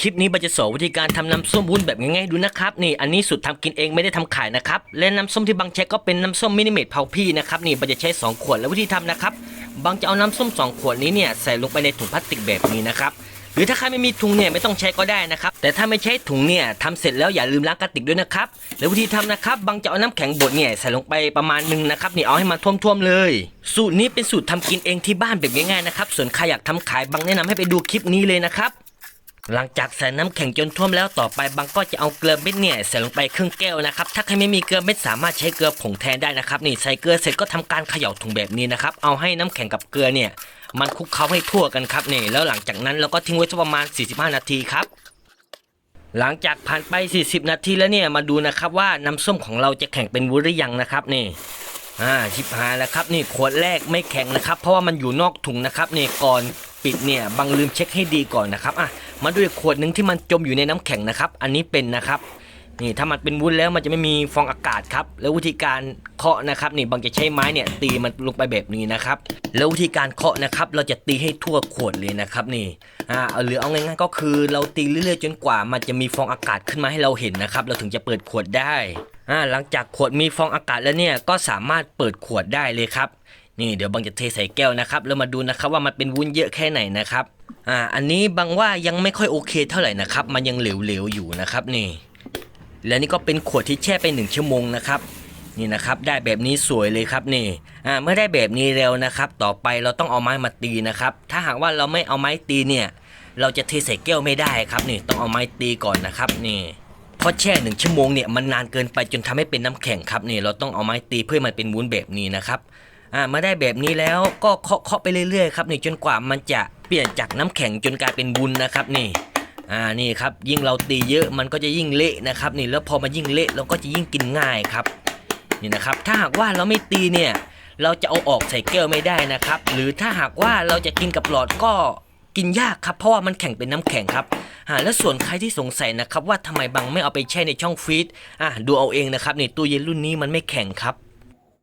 คลิปนี้บันจะสอนวิธีการทำน้ำส้มวุ้นแบบง่ายๆดูนะครับนี่อันนี้สูตรทำกินเองไม่ได้ทำขายนะครับและน้ำส้มที่บังใช้ก็เป็นน้ำส้มมินิเมตเผาพี่นะครับนี่บันจะใช้ 2 ขวดแล้ววิธีทำนะครับบังจะเอาน้ำส้ม 2 ขวดนี้เนี่ยใส่ลงไปในถุงพลาสติกแบบนี้นะครับหรือถ้าใครไม่มีถุงเนี่ยไม่ต้องใช้ก็ได้นะครับแต่ถ้าไม่ใช้ถุงเนี่ยทำเสร็จแล้วอย่าลืมล้างกระติกด้วยนะครับแล้ววิธีทำนะครับบังจะเอาน้ำแข็งบดเนี่ยใส่ลงไปประมาณหนึ่งนะครับนี่เอาให้มันท่วมๆเลย สูตรนี้เป็นสูตรทำกินเองที่บ้านแบบง่ายๆนะครับส่วนใครอยากทำขายบังแนะนำให้ไปดูคลิปนี้เลยนะครับ หลังจากใส่น้ำแข็งจนท่วมแล้วต่อไปบางก็จะเอาเกลือเม็ดเนี่ยใส่ลงไปครึ่งแก้วนะครับถ้าใครไม่มีเกลือเม็ดสามารถใช้เกลือผงแทนได้นะครับนี่ใส่เกลือเสร็จก็ทำการเขย่าถุงแบบนี้นะครับเอาให้น้ำแข็งกับเกลือเนี่ยมันคลุกเคล้าให้ทั่วกันครับนี่แล้วหลังจากนั้นเราก็ทิ้งไว้สักประมาณ 45 นาทีครับหลังจากผ่านไป 40 นาทีแล้วเนี่ยมาดูนะครับว่าน้ำส้มของเราจะแข็งเป็นวุ้นหรือยังนะครับนี่อ่าชิบหายแล้วครับนี่ขวดแรกไม่แข็งนะครับ เพราะว่ามันอยู่นอกถุงนะครับนี่ก่อน ปิดเนี่ยบังลืมเช็คให้ดีก่อนนะครับอะมาดูขวดหนึ่งที่มันจมอยู่ในน้ำแข็งนะครับ อันนี้เป็นนะครับนี่ถ้ามันเป็นวุ้นแล้วมันจะไม่มีฟองอากาศครับ แล้ววิธีการเคาะนะครับนี่บังจะใช้ไม้เนี่ยตีมันลงไปแบบนี้นะครับ แล้ววิธีการเคาะนะครับ เราจะตีให้ทั่วขวดเลยนะครับนี่อ่าเอาหรือเอาง่ายๆก็คือเราตีเรื่อยๆจนกว่า มันจะมีฟองอากาศขึ้นมาให้เราเห็นนะครับ เราถึงจะเปิดขวดได้อ่าหลังจากขวดมีฟองอากาศแล้วเนี่ยก็สามารถเปิดขวดได้เลยครับ นี่เดี๋ยวบังจะเทใส่แก้วนะครับแล้วมาดูนะครับว่ามันเป็นวุ้นเยอะแค่ไหนนะครับอ่าอันนี้บังว่ายังไม่ค่อยโอเคเท่าไหร่นะครับ มันยังเหลวๆอยู่นะครับนี่ และนี่ก็เป็นขวดที่แช่ไปหนึ่งชั่วโมงนะครับนี่นะครับได้แบบนี้สวยเลยครับนี่อ่าเมื่อได้แบบนี้แล้วนะครับ ต่อไปเราต้องเอาไม้มาตีนะครับ ถ้าหากว่าเราไม่เอาไม้ตีเนี่ยเราจะเทใส่แก้วไม่ได้ครับนี่ต้องเอาไม้ตีก่อนนะครับนี่เพราะแช่หนึ่งชั่วโมงเนี่ยมันนานเกินไปจนทำให้เป็นน้ำแข็งครับนี่เราต้องเอาไม้ตีเพื่อให้มันเป็นวุ้นแบบนี้นะครับ อ่ามาได้แบบนี้แล้วก็เคาะเคาะไปเรื่อยๆครับนี่จนกว่ามันจะเปลี่ยนจากน้ำแข็งจนกลายเป็นวุ้นนะครับนี่อ่านี่ครับยิ่งเราตีเยอะมันก็จะยิ่งเละนะครับนี่แล้วพอมันยิ่งเละเราก็จะยิ่งกินง่ายครับนี่นะครับถ้าหากว่าเราไม่ตีเนี่ยเราจะเอาออกใส่แก้วไม่ได้นะครับ หรือถ้าหากว่าเราจะกินกับหลอดก็กินยากครับเพราะว่ามันแข็งเป็นน้ำแข็งครับอ่าแล้วส่วนใครที่สงสัยนะครับว่าทำไมบังไม่เอาไปแช่ในช่องฟรีซอะดูเอาเองนะครับในตู้เย็นรุ่นนี้มันไม่แข็งครับ